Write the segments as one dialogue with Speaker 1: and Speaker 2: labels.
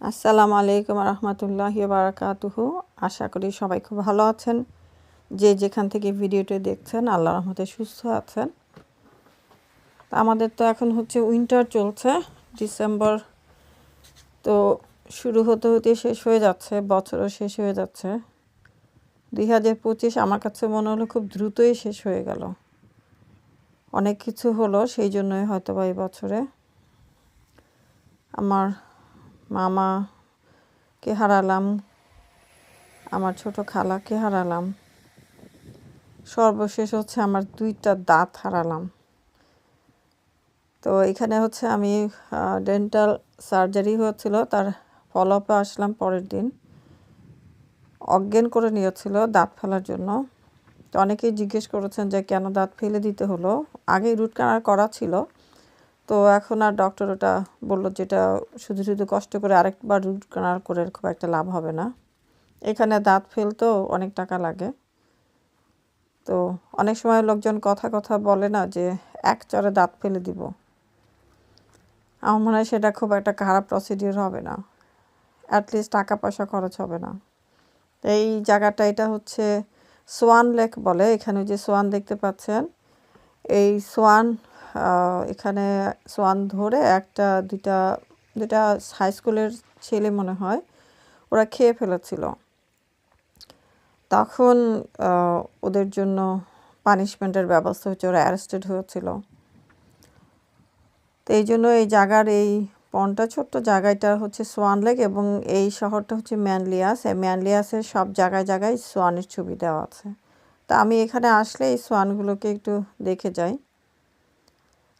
Speaker 1: আসসালামু আলাইকুম রহমতুল্লাহ বারাকাতুহু। আশা করি সবাই খুব ভালো আছেন। যে যেখান থেকে ভিডিওটি দেখছেন আল্লাহ রহমতে সুস্থ আছেন। আমাদের তো এখন হচ্ছে উইন্টার চলছে, ডিসেম্বর। তো শুরু হতে হতে শেষ হয়ে যাচ্ছে, বছরও শেষ হয়ে যাচ্ছে। দুই হাজার পঁচিশ আমার কাছে মনে হলো খুব দ্রুতই শেষ হয়ে গেল। অনেক কিছু হলো, সেই জন্যই হয়তো বা এই বছরে। আমার মামাকে হারালাম, আমার ছোট খালাকে হারালাম, সর্বশেষ হচ্ছে আমার দুইটা দাঁত হারালাম। তো এখানে হচ্ছে আমি ডেন্টাল সার্জারি হয়েছিল, তার ফলো আপে আসলাম পরের দিন। অজ্ঞান করে নিয়েছিল দাঁত ফেলার জন্য। তো অনেকেই জিজ্ঞেস করেছেন যে কেন দাঁত ফেলে দিতে হলো? আগেই রুট কানার করা ছিল তো এখন আর ডক্টর ওটা বলল যেটা শুধু শুধু কষ্ট করে আরেকবার রুট কানাল করে খুব একটা লাভ হবে না। এখানে দাঁত ফেলতেও অনেক টাকা লাগে। তো অনেক সময় লোকজন কথা কথা বলে না যে এক চরে দাঁত ফেলে দিব। আমার মনে হয় সেটা খুব একটা খারাপ প্রসিডিওর হবে না। অ্যাটলিস্ট টাকা পয়সা খরচ হবে না। এই জায়গাটা এটা হচ্ছে সোয়ান লেক বলে। এখানে যে সোয়ান দেখতে পাচ্ছেন। এই সোয়ান এখানে সোয়ান ধরে একটা, দুইটা দুইটা হাই স্কুলের ছেলে মনে হয়, ওরা খেয়ে ফেলেছিল। তখন ওদের জন্য পানিশমেন্টের ব্যবস্থা হচ্ছে, ওরা অ্যারেস্টেড হয়েছিল। তো এই জন্য এই জায়গার এই পনটা ছোট্ট জায়গাটা হচ্ছে সোয়ান লেক এবং এই শহরটা হচ্ছে ম্যানলিয়াস। এই ম্যানলিয়াসের সব জায়গায় জায়গায় সোয়ানের ছবি দেওয়া আছে। তা আমি এখানে আসলে এই সোয়ানগুলোকে একটু দেখে যাই।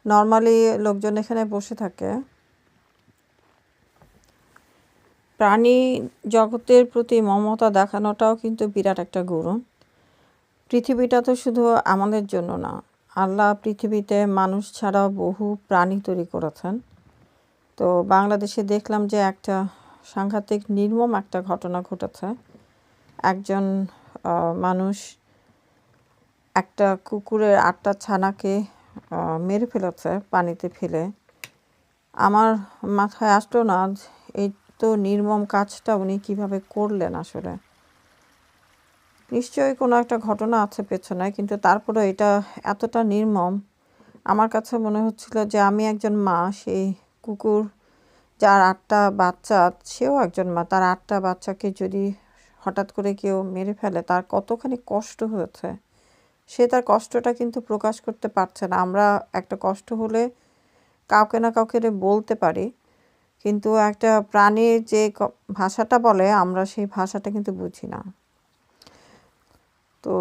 Speaker 1: নর্মালি লোকজন এখানে বসে থাকে। প্রাণী জগতের প্রতি মমতা দেখানোটাও কিন্তু বিরাট একটা গুরু। পৃথিবীটা তো শুধু আমাদের জন্য না, আল্লাহ পৃথিবীতে মানুষ ছাড়াও বহু প্রাণী তৈরি করেছেন। তো বাংলাদেশে দেখলাম যে একটা সাংঘাতিক নির্মম একটা ঘটনা ঘটেছে। একজন মানুষ একটা কুকুরের আটটা ছানাকে মেরে ফেলেছে, পানিতে ফেলে। আমার মাথায় আসলো না এই তো নির্মম কাজটা উনি কীভাবে করলেন আসলে। নিশ্চয়ই কোনো একটা ঘটনা আছে পেছনে, কিন্তু তারপরে এটা এতটা নির্মম। আমার কাছে মনে হচ্ছিল যে আমি একজন মা, সেই কুকুর, যার আটটা বাচ্চা, সেও একজন মা। তার আটটা বাচ্চাকে যদি হঠাৎ করে কেউ মেরে ফেলে, তার কতখানি কষ্ট হয়েছে। সে তার কষ্টটা কিন্তু প্রকাশ করতে পারছে না। আমরা একটা কষ্ট হলে কাউকে না কাউকে বলতে পারি, কিন্তু একটা প্রাণীর যে ভাষাটা বলে, আমরা সেই ভাষাটা কিন্তু বুঝি না। তো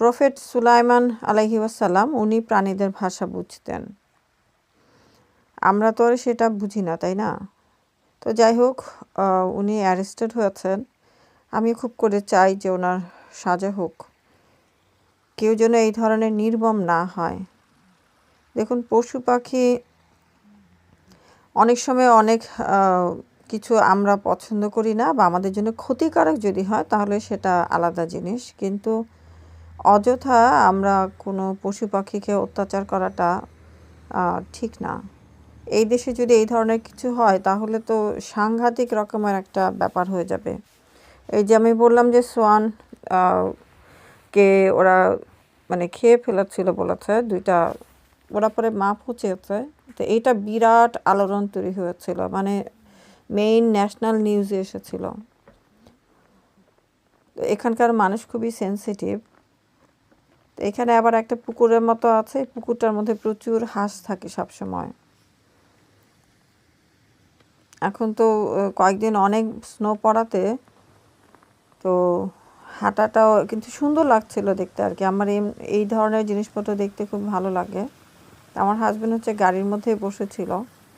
Speaker 1: প্রফেট সুলাইমান আলাহি ওয়াসাল্লাম, উনি প্রাণীদের ভাষা বুঝতেন। আমরা তো আর সেটা বুঝি না, তাই না? তো যাই হোক উনি অ্যারেস্টেড হয়েছেন। আমি খুব করে চাই যে ওনার সাজা হোক। কেউ যেন এই ধরনের নির্মম না হয়। দেখুন, পশু পাখি অনেক সময় অনেক কিছু আমরা পছন্দ করি না বা আমাদের জন্য ক্ষতিকারক যদি হয়, তাহলে সেটা আলাদা জিনিস। কিন্তু অযথা আমরা কোনো পশু পাখিকে অত্যাচার করাটা ঠিক না। এই দেশে যদি এই ধরনের কিছু হয়, তাহলে তো সাংঘাতিক রকমের একটা ব্যাপার হয়ে যাবে। এই যে আমি বললাম যে সোয়ান কে ওরা মানে খেয়ে ফেলাচ্ছিল বলেছে, দুইটা ওরা পরে মাপ হচ্ছে তো এইটা বিরাট আলোড়ন তৈরি হয়েছিল মানে মেইন ন্যাশনাল নিউজে এসেছিল। এখানকার মানুষ খুবই সেন্সিটিভ তো এখানে আবার একটা পুকুরের মতো আছে, পুকুরটার মধ্যে প্রচুর হাঁস থাকে সবসময়। এখন তো কয়েকদিন অনেক স্নো পড়াতে, তো হাঁটাটাও কিন্তু সুন্দর লাগছিল দেখতে আর কি। আমার এই ধরনের জিনিসপত্র দেখতে খুব ভালো লাগে। আমার হাজব্যান্ড হচ্ছে গাড়ির মধ্যেই বসেছিল।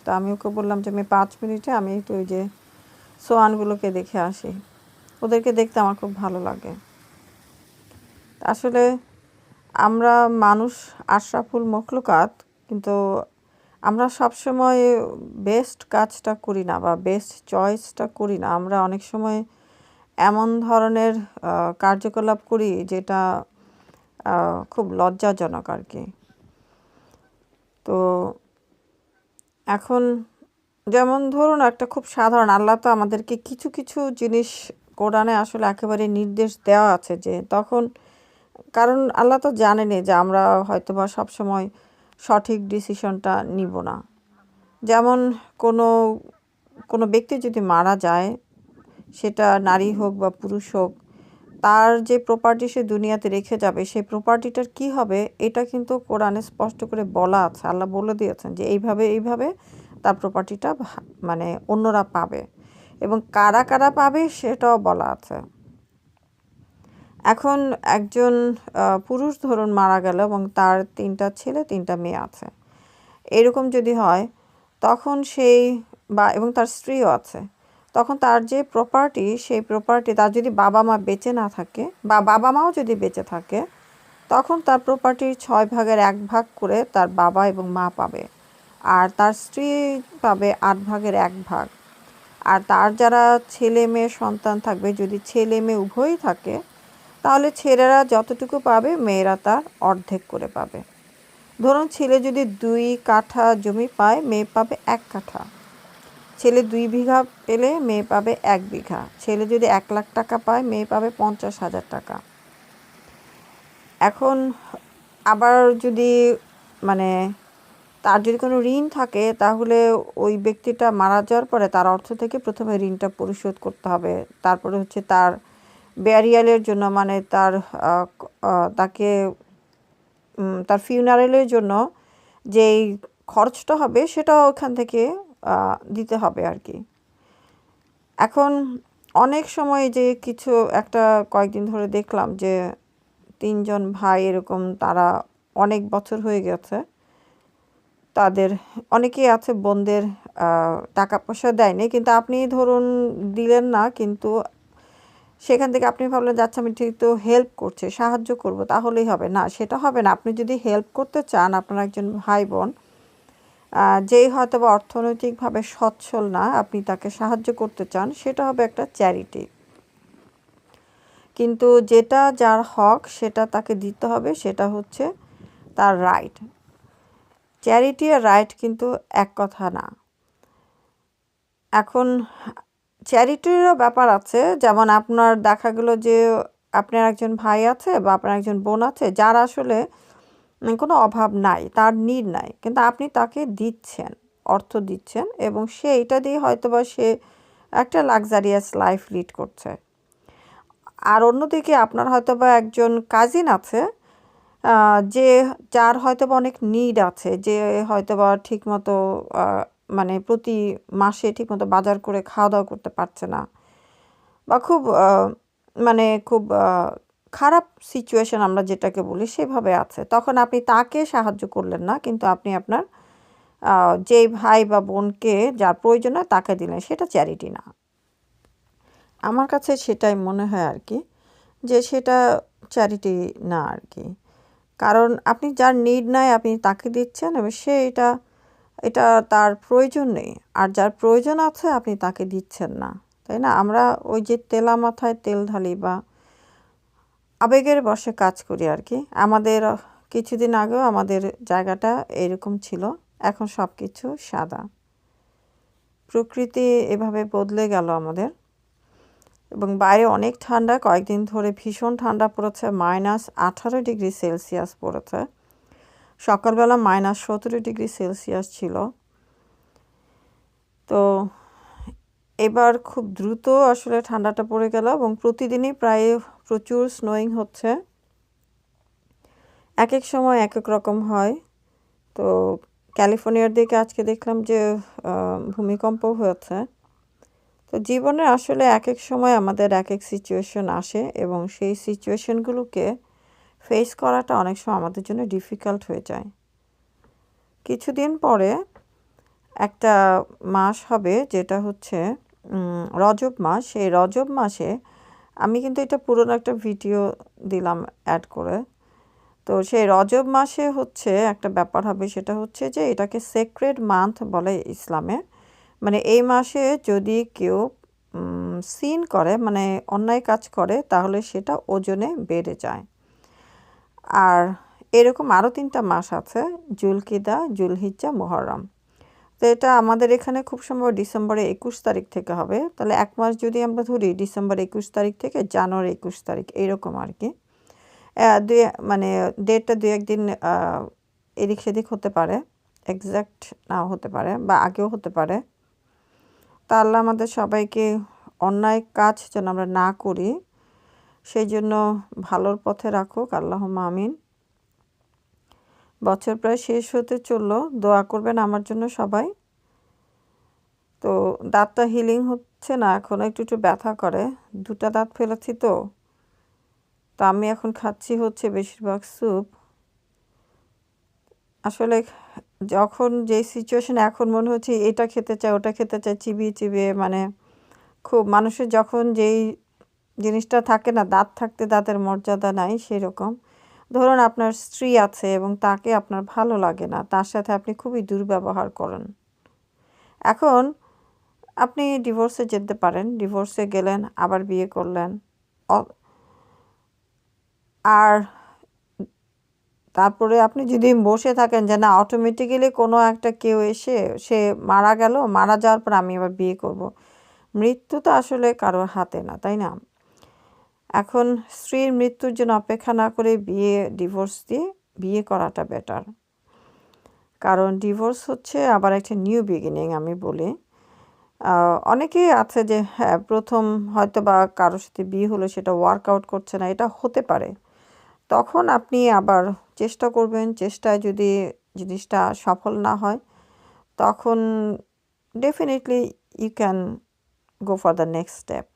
Speaker 1: তো আমি ওকে বললাম যে, আমি পাঁচ মিনিটে আমি একটু ওই যে সোয়ানগুলোকে দেখে আসি। ওদেরকে দেখতে আমার খুব ভালো লাগে। আসলে আমরা মানুষ আশরাফুল মখলুকাত, কিন্তু আমরা সবসময় বেস্ট কাজটা করি না বা বেস্ট চয়েসটা করি না। আমরা অনেক সময় এমন ধরনের কার্যকলাপ করি যেটা খুব লজ্জাজনক আর কি। তো এখন যেমন ধরুন একটা খুব সাধারণ, আল্লাহ তো আমাদেরকে কিছু কিছু জিনিস কোরআনে আসলে একেবারে নির্দেশ দেওয়া আছে যে তখন, কারণ আল্লাহ তো জানেনই যে আমরা হয়তো বা সবসময় সঠিক ডিসিশনটা নিব না। যেমন কোনো কোনো ব্যক্তি যদি মারা যায় সেটা নারী হোক বা পুরুষ হোক, তার যে প্রপার্টি সে দুনিয়াতে রেখে যাবে, সেই প্রপার্টিটার কি হবে, এটা কিন্তু কোরআনে স্পষ্ট করে বলা আছে, আল্লাহ বলে দিয়েছেন যে এইভাবে এইভাবে তার প্রপার্টিটা মানে অন্যরা পাবে এবং কারা কারা পাবে সেটাও বলা আছে। এখন একজন পুরুষ ধরুন মারা গেল এবং তার তিনটা ছেলে, তিনটা মেয়ে আছে। এরকম যদি হয়, তখন সেই বা, এবং তার স্ত্রীও আছে। তখন তার যে প্রপার্টি সেই প্রপার্টি তার যদি বাবা মা বেঁচে না থাকে বা বাবা মাও যদি বেঁচে থাকে, তখন তার প্রপার্টির ছয় ভাগের এক ভাগ করে তার বাবা এবং মা পাবে। আর তার স্ত্রী পাবে আট ভাগের এক ভাগ। আর তার যারা ছেলে মেয়ে সন্তান থাকবে, যদি ছেলে মেয়ে উভয়ই থাকে, তাহলে ছেলেরা যতটুকু পাবে, মেয়েরা তার অর্ধেক করে পাবে। ধরুন ছেলে যদি দুই কাঠা জমি পায়, মেয়ে পাবে এক কাঠা। ছেলে দুই বিঘা পেলে মেয়ে পাবে এক বিঘা। ছেলে যদি এক লাখ টাকা পায়, মেয়ে পাবে পঞ্চাশ হাজার টাকা। এখন আবার যদি মানে তার যদি কোনো ঋণ থাকে, তাহলে ওই ব্যক্তিটা মারা যাওয়ার পরে তার অর্থ থেকে প্রথমে ঋণটা পরিশোধ করতে হবে। তারপরে হচ্ছে তার ব্যারিয়ালের জন্য মানে তার তাকে তার ফিউনারেলের জন্য যেই খরচটা হবে সেটা ওখান থেকে দিতে হবে আর কি। এখন অনেক সময় যে কিছু একটা কয়েকদিন ধরে দেখলাম যে তিনজন ভাই এরকম তারা অনেক বছর হয়ে গেছে, তাদের অনেকেই আছে বোনদের টাকা পয়সা দেয়নি, কিন্তু আপনি ধরুন দিলেন না, কিন্তু সেখান থেকে আপনি ভাবলেন, যাচ্ছে আমি ঠিক তো হেল্প করছে, সাহায্য করব, তাহলেই হবে। না, সেটা হবে না। আপনি যদি হেল্প করতে চান আপনার একজন ভাই বোন যেই হয়তো বা অর্থনৈতিকভাবে সচ্ছল না, আপনি তাকে সাহায্য করতে চান, সেটা হবে একটা চ্যারিটি। কিন্তু যেটা যার হক, সেটা তাকে দিতে হবে, সেটা হচ্ছে তার রাইট। চ্যারিটি আর রাইট কিন্তু এক কথা না। এখন, চ্যারিটিরও ব্যাপার আছে, যেমন আপনার দেখা গেলো যে আপনার একজন ভাই আছে বা আপনার একজন বোন আছে, যার আসলে কোনো অভাব নাই, তার নিড নাই। কিন্তু আপনি তাকে দিচ্ছেন, অর্থ দিচ্ছেন এবং সে এটা দিয়ে হয়তো বা সে একটা লাক্সারিয়াস লাইফ লিড করছে। আর অন্যদিকে আপনার হয়তো বা একজন কাজিন আছে যে যার হয়তো বা অনেক নিড আছে, যে হয়তো বা ঠিকমতো মানে প্রতি মাসে ঠিকমতো বাজার করে খাওয়া দাওয়া করতে পারছে না। বা খুব মানে খুব খারাপ সিচুয়েশন আমরা যেটাকে বলি সেভাবে আছে। তখন আপনি তাকে সাহায্য করলেন না, কিন্তু আপনি আপনার যে ভাই বা বোনকে যার প্রয়োজন হয় তাকে দিলেন, সেটা চ্যারিটি না। আমার কাছে সেটাই মনে হয় আর কি, যে সেটা চ্যারিটি না আর কি। কারণ আপনি যার নিড নাই, আপনি তাকে দিচ্ছেন এবং সে এটা এটা তার প্রয়োজন নেই। আর যার প্রয়োজন আছে, আপনি তাকে দিচ্ছেন না। তাই না? আমরা ওই যে তেলা মাথায় তেল ঢালি বা আবেগের বসে কাজ করি আর কি। আমাদের কিছুদিন আগেও আমাদের জায়গাটা এরকম ছিল। এখন সব কিছু সাদা। প্রকৃতি এভাবে বদলে গেল আমাদের। এবং বাইরে অনেক ঠান্ডা, কয়েকদিন ধরে ভীষণ ঠান্ডা পড়েছে, মাইনাস আঠারো ডিগ্রি সেলসিয়াস পড়েছে। সকালবেলা মাইনাস সতেরো ডিগ্রি সেলসিয়াস ছিল। তো এবার খুব দ্রুত আসলে ঠান্ডাটা পড়ে গেল এবং প্রতিদিনই প্রায় প্রচুর স্নোয়িং হচ্ছে। এক এক সময় এক এক রকম হয়। তো ক্যালিফোর্নিয়ার দিকে আজকে দেখলাম যে ভূমিকম্প হয়েছে। তো জীবনে আসলে এক এক সময় আমাদের এক এক সিচুয়েশন আসে এবং সেই সিচুয়েশনগুলোকে ফেস করাটা অনেক সময় আমাদের জন্য ডিফিকাল্ট হয়ে যায়। কিছুদিন পরে একটা মাস হবে যেটা হচ্ছে রজব মাস। সেই রজব মাসে আমি কিন্তু এটা পুরনো একটা ভিডিও দিলাম অ্যাড করে। তো সেই রজব মাসে হচ্ছে একটা ব্যাপার হবে, সেটা হচ্ছে যে এটাকে সেক্রেড মান্থ বলে ইসলামে। মানে এই মাসে যদি কেউ সিন করে মানে অন্যায় কাজ করে, তাহলে সেটা ওজনে বেড়ে যায়। আর এরকম আরও তিনটা মাস আছে, জুলকিদা, জুলহিজ্জা মোহরম তো এটা আমাদের এখানে খুব সম্ভব ডিসেম্বরের একুশ তারিখ থেকে হবে। তাহলে এক মাস যদি আমরা ধরি ডিসেম্বর একুশ তারিখ থেকে জানুয়ারি একুশ তারিখ, এইরকম আর কি। দুই মানে ডেটটা দু একদিন এদিক সেদিক হতে পারে এক্স্যাক্ট নাও হতে পারে বা আগেও হতে পারে। তা আল্লাহ আমাদের সবাইকে অন্যায় কাজ যেন আমরা না করি, সেই জন্য ভালোর পথে রাখুক আল্লাহ আমিন। বছর প্রায় শেষ হতে চলল। দোয়া করবেন আমার জন্য সবাই। তো দাঁতটা হিলিং হচ্ছে না, এখন একটু একটু ব্যথা করে। দুটা দাঁত ফেলেছি তো। তো আমি এখন খাচ্ছি হচ্ছে বেশিরভাগ স্যুপ। আসলে যখন যে সিচুয়েশন এখন মনে হচ্ছে এটা খেতে চায় ওটা খেতে চায় চিবিয়ে চিবিয়ে মানে খুব মানুষের যখন যেই জিনিসটা থাকে না, দাঁত থাকতে দাঁতের মর্যাদা নাই সেরকম। ধরুন আপনার স্ত্রী আছে এবং তাকে আপনার ভালো লাগে না, তার সাথে আপনি খুবই দুর্ব্যবহার করেন এখন আপনি ডিভোর্সে যেতে পারেন ডিভোর্সে গেলেন, আবার বিয়ে করলেন আর তারপরে আপনি যদি বসে থাকেন যে না অটোমেটিক্যালি কোনো একটা কেউ এসে, সে মারা গেল, মারা যাওয়ার পর আমি আবার বিয়ে করব। মৃত্যু তো আসলে কারোর হাতে না, তাই না এখন স্ত্রীর মৃত্যুর জন্য অপেক্ষা না করে বিয়ে ডিভোর্স দিয়ে বিয়ে করাটা বেটার কারণ ডিভোর্স হচ্ছে আবার একটা নিউ বিগিনিং আমি বলি। অনেকেই আছে যে হ্যাঁ প্রথম হয়তো বা কারোর সাথে বিয়ে হলো, সেটা ওয়ার্কআউট করছে না, এটা হতে পারে। তখন আপনি আবার চেষ্টা করবেন, চেষ্টায় যদি জিনিসটা সফল না হয়, তখন definitely you can go for the next step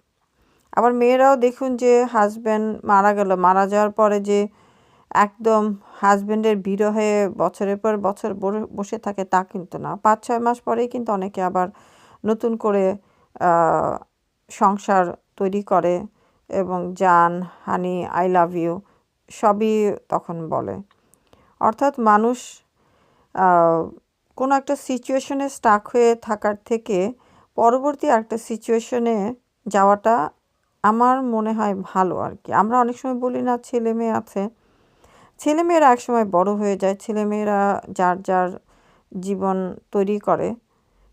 Speaker 1: আবার মেয়েরাও দেখুন যে হাজব্যান্ড মারা গেল। মারা যাওয়ার পরে যে একদম হাজব্যান্ডের বিরহে বছরের পর বছর বসে থাকে তা কিন্তু না। পাঁচ, ছয় মাস পরেই কিন্তু অনেকে আবার নতুন করে সংসার তৈরি করে এবং জান, হানি আই লাভ ইউ সবই তখন বলে। অর্থাৎ মানুষ কোনো একটা সিচুয়েশনে স্টাক হয়ে থাকার থেকে পরবর্তী একটা সিচুয়েশনে যাওয়াটা আমার মনে হয় ভালো আর কি। আমরা অনেক সময় বলি না, ছেলে মেয়ে আছে। ছেলেমেয়েরা একসময় বড় হয়ে যায়। ছেলেমেয়েরা যার যার জীবন তৈরি করে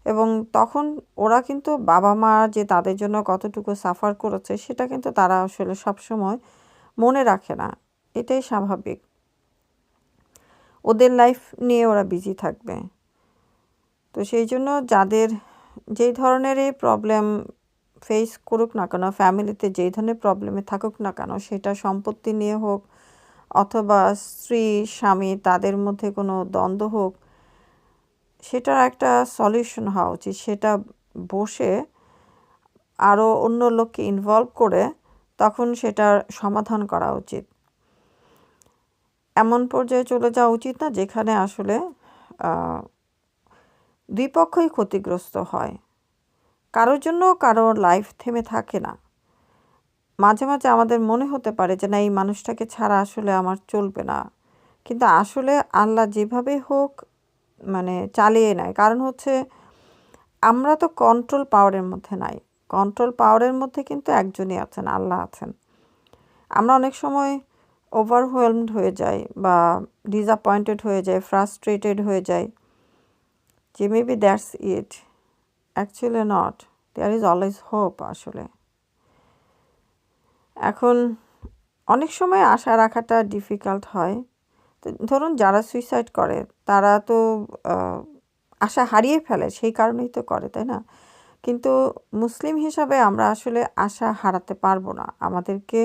Speaker 1: এবং তখন ওরা কিন্তু বাবা মা যে তাদের জন্য কতটুকু সাফার করেছে, সেটা কিন্তু তারা আসলে সবসময় মনে রাখে না। এটাই স্বাভাবিক। ওদের লাইফ নিয়ে ওরা বিজি থাকবে। তো সেই জন্য যাদের যেই ধরনের এই প্রবলেম ফেস করুক না কেন ফ্যামিলিতে যেই ধরনের প্রবলেমে থাকুক না কেন, সেটা সম্পত্তি নিয়ে হোক অথবা স্ত্রী, স্বামী তাদের মধ্যে কোনো দ্বন্দ্ব হোক, সেটার একটা সলিউশন হওয়া উচিত। সেটা বসে আরও অন্য লোককে ইনভলভ করে তখন সেটার সমাধান করা উচিত। এমন পর্যায়ে চলে যাওয়া উচিত না, যেখানে আসলে দুই পক্ষই ক্ষতিগ্রস্ত হয়। কারোর জন্য কারোর লাইফ থেমে থাকে না। মাঝে মাঝে আমাদের মনে হতে পারে যে, না, এই মানুষটাকে ছাড়া আসলে আমার চলবে না। কিন্তু আসলে আল্লাহ যেভাবে হোক মানে চালিয়ে নেয়। কারণ হচ্ছে, আমরা তো কন্ট্রোল পাওয়ারের মধ্যে নাই। কন্ট্রোল পাওয়ারের মধ্যে কিন্তু একজনই আছেন, আল্লাহ আছেন। আমরা অনেক সময় ওভারওয়েলমড হয়ে যাই বা ডিসঅ্যাপয়েন্টেড হয়ে যাই ফ্রাস্ট্রেটেড হয়ে যাই। যে maybe that's it actually not there is always hope আসলে। এখন অনেক সময় আশা রাখাটা ডিফিকাল্ট হয়। ধরুন যারা সুইসাইড করে, তারা তো আশা হারিয়ে ফেলে, সেই কারণেই তো করে, তাই না? কিন্তু মুসলিম হিসাবে আমরা আসলে আশা হারাতে পারব না। আমাদেরকে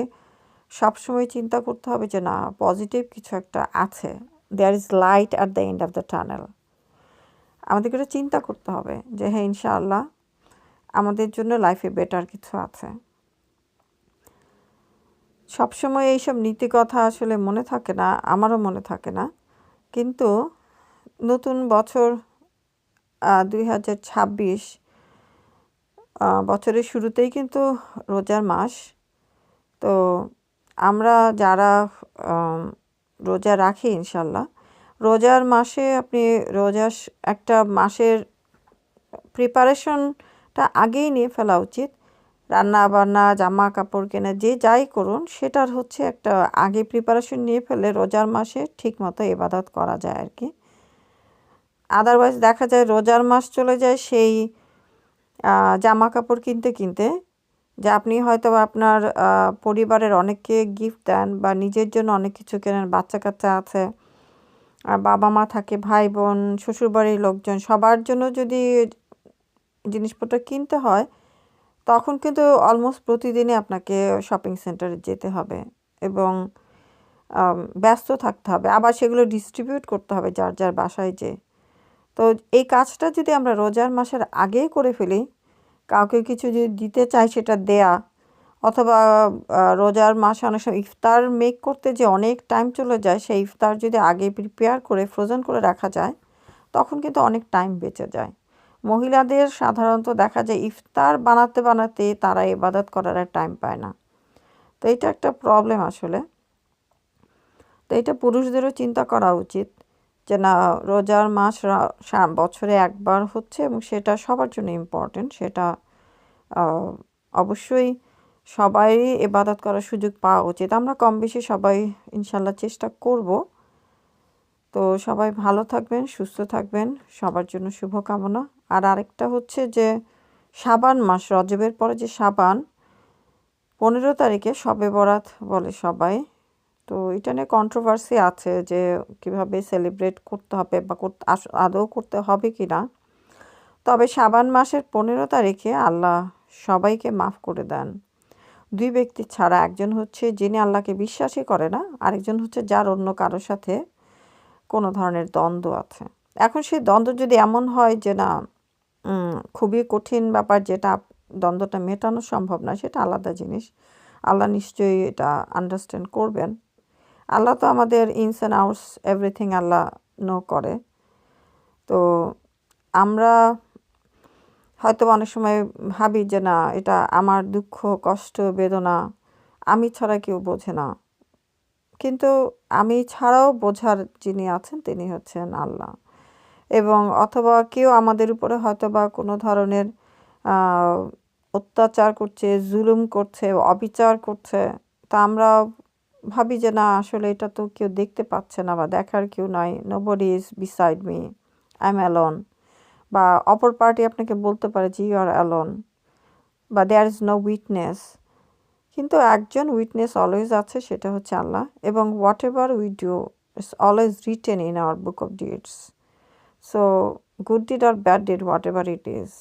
Speaker 1: সবসময় চিন্তা করতে হবে যে, না পজিটিভ কিছু একটা আছে। There is light at the end of the tunnel আমাদেরকে এটা চিন্তা করতে হবে যে হ্যাঁ ইনশাআল্লাহ আমাদের জন্য লাইফে বেটার কিছু আছে। সবসময় এইসব নীতি কথা আসলে মনে থাকে না, আমারও মনে থাকে না। কিন্তু নতুন বছর দুই হাজার ছাব্বিশ বছরের শুরুতেই কিন্তু রোজার মাস। তো আমরা যারা রোজা রাখি ইনশাল্লাহ রোজার মাসে আপনি রোজা স- একটা মাসের প্রিপারেশনটা আগেই নিয়ে ফেলা উচিত। রান্না বান্না জামা কাপড় কেনা, যে যাই করুন, সেটার হচ্ছে একটা আগে প্রিপারেশন নিয়ে ফেলে রোজার মাসে ঠিক মতো ইবাদত করা যায় আর কি আদারওয়াইজ দেখা যায় রোজার মাস চলে যায় সেই জামা কাপড় কিনতে কিনতে, যে আপনি হয়তো আপনার পরিবারের অনেককে গিফট দেন বা নিজের জন্য অনেক কিছু কেনেন বাচ্চা কাচ্চা আছে আর বাবা মা থাকে, ভাই বোন, শ্বশুরবাড়ির লোকজন, সবার জন্য যদি জিনিসপত্র কিনতে হয়, তখন কিন্তু অলমোস্ট প্রতিদিনই আপনাকে শপিং সেন্টারে যেতে হবে এবং ব্যস্ত থাকতে হবে। আবার সেগুলো ডিস্ট্রিবিউট করতে হবে যার যার বাসায় যে তো এই কাজটা যদি আমরা রোজার মাসের আগেই করে ফেলি, কাউকে কিছু যদি দিতে চাই সেটা দেয়া অথবা রোজার মাসে অনেক সময় ইফতার মেক করতে যে অনেক টাইম চলে যায়, সেই ইফতার যদি আগে প্রিপেয়ার করে ফ্রোজেন করে রাখা যায়, তখন কিন্তু অনেক টাইম বেঁচে যায়। মহিলাদের সাধারণত দেখা যায় ইফতার বানাতে বানাতে তারা ইবাদত করার আর টাইম পায় না। তো এটা একটা প্রবলেম আসলে। তো এটা পুরুষদেরও চিন্তা করা উচিত যে না, রোজার মাস বছরে একবার হচ্ছে এবং সেটা সবার জন্য ইম্পর্টেন্ট সেটা অবশ্যই সবাই এবাদত করার সুযোগ পাওয়া উচিত। আমরা কম বেশি সবাই ইনশাল্লাহ চেষ্টা করব। তো সবাই ভালো থাকবেন, সুস্থ থাকবেন। সবার জন্য শুভকামনা। আর আরেকটা হচ্ছে যে, সাবান মাস, রজবের পরে যে সাবান, পনেরো তারিখে শবে বরাত বলে সবাই। তো এটা নিয়ে কন্ট্রোভার্সি আছে যে, কীভাবে সেলিব্রেট করতে হবে বা করতে আদৌ করতে হবে কি না। তবে সাবান মাসের পনেরো তারিখে আল্লাহ সবাইকে মাফ করে দেন। দুই ব্যক্তি ছাড়া একজন হচ্ছে যিনি আল্লাহকে বিশ্বাসই করে না, আরেকজন হচ্ছে যার অন্য কারোর সাথে কোনো ধরনের দ্বন্দ্ব আছে। এখন সেই দ্বন্দ্ব যদি এমন হয় যে না খুবই কঠিন ব্যাপার যেটা দ্বন্দ্বটা মেটানো সম্ভব না, সেটা আলাদা জিনিস। আল্লাহ নিশ্চয়ই এটা আন্ডারস্ট্যান্ড করবেন। আল্লাহ তো আমাদের ইনস অ্যান্ড আউটস এভরিথিং আল্লাহ নো করে। তো আমরা হয়তো অনেক সময় ভাবি যে, না, এটা আমার দুঃখ, কষ্ট, বেদনা, আমি ছাড়া কেউ বোঝে না। কিন্তু আমি ছাড়াও বোঝার যিনি আছেন, তিনি হচ্ছেন আল্লাহ। এবং অথবা কেউ আমাদের উপরে হয়তো বা কোনো ধরনের অত্যাচার করছে, জুলুম করছে, অবিচার করছে, তা আমরা ভাবি যে, না, আসলে এটা তো কেউ দেখতে পাচ্ছে না বা দেখার কেউ নাই। Nobody is beside me I alone বা অপর পার্টি আপনাকে বলতে পারে যে ইউ আর অ্যালোন বা দেয়ার ইজ নো উইটনেস কিন্তু একজন উইটনেস অলওয়েজ আছে, সেটা হচ্ছে আল্লাহ, এবং whatever we do it's always written in our book of deeds so good deed R bad deed whatever it is